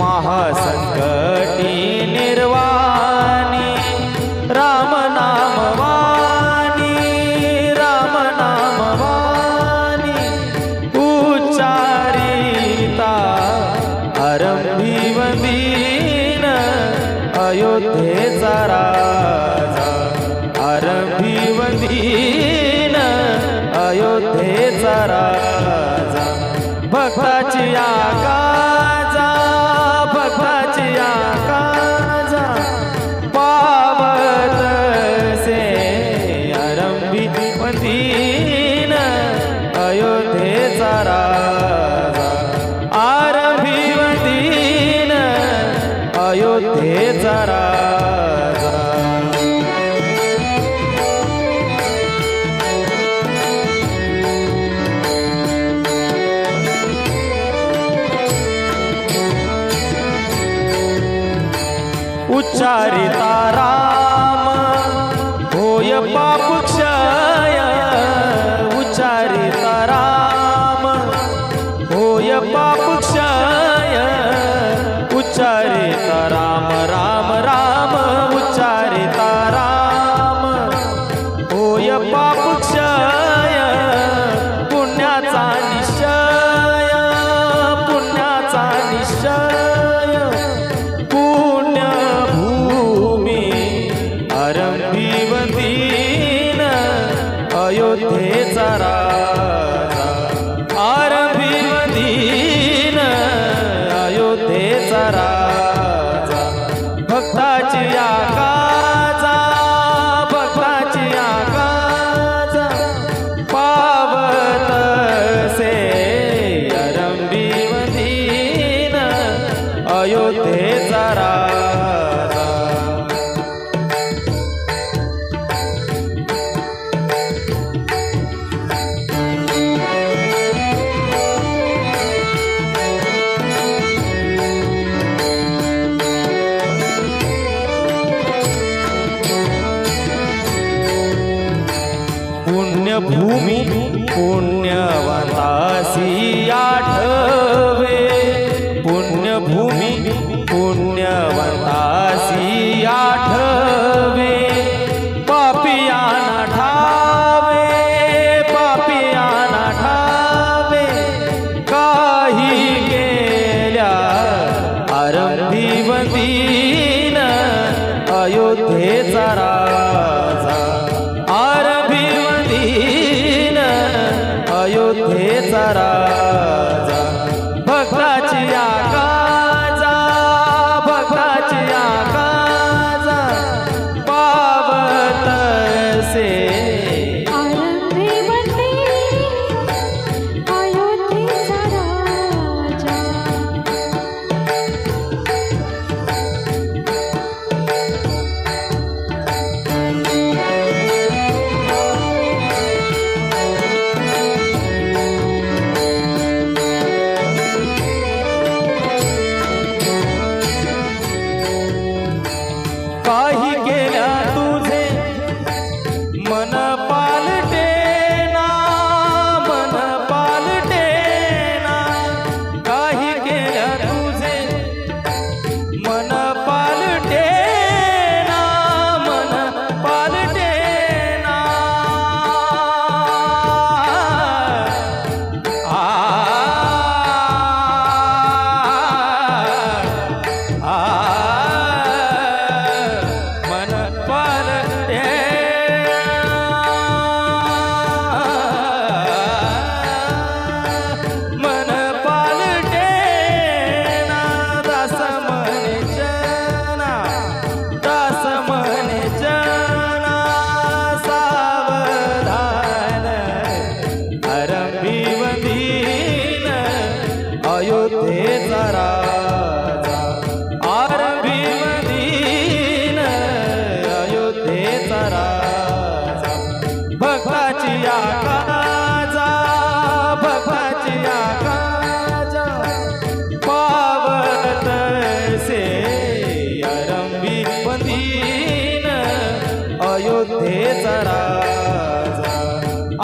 महासंकटी उच्चारिता राम होय पापुक्षय उच्चारिता राम होय पापुक्षय उच्चारिता राम राम राम उच्चारिता राम होय पापुक्षय पुण्याचा निश्चय पुण्याचा निश्चय। अयोध्येचा राजा पुण्यभूमी पुण्यवतासी. राजा. आरभीवदीन अयोध्येचा राजा.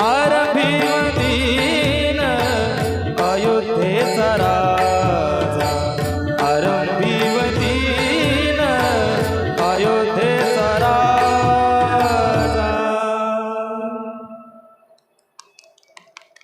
राजा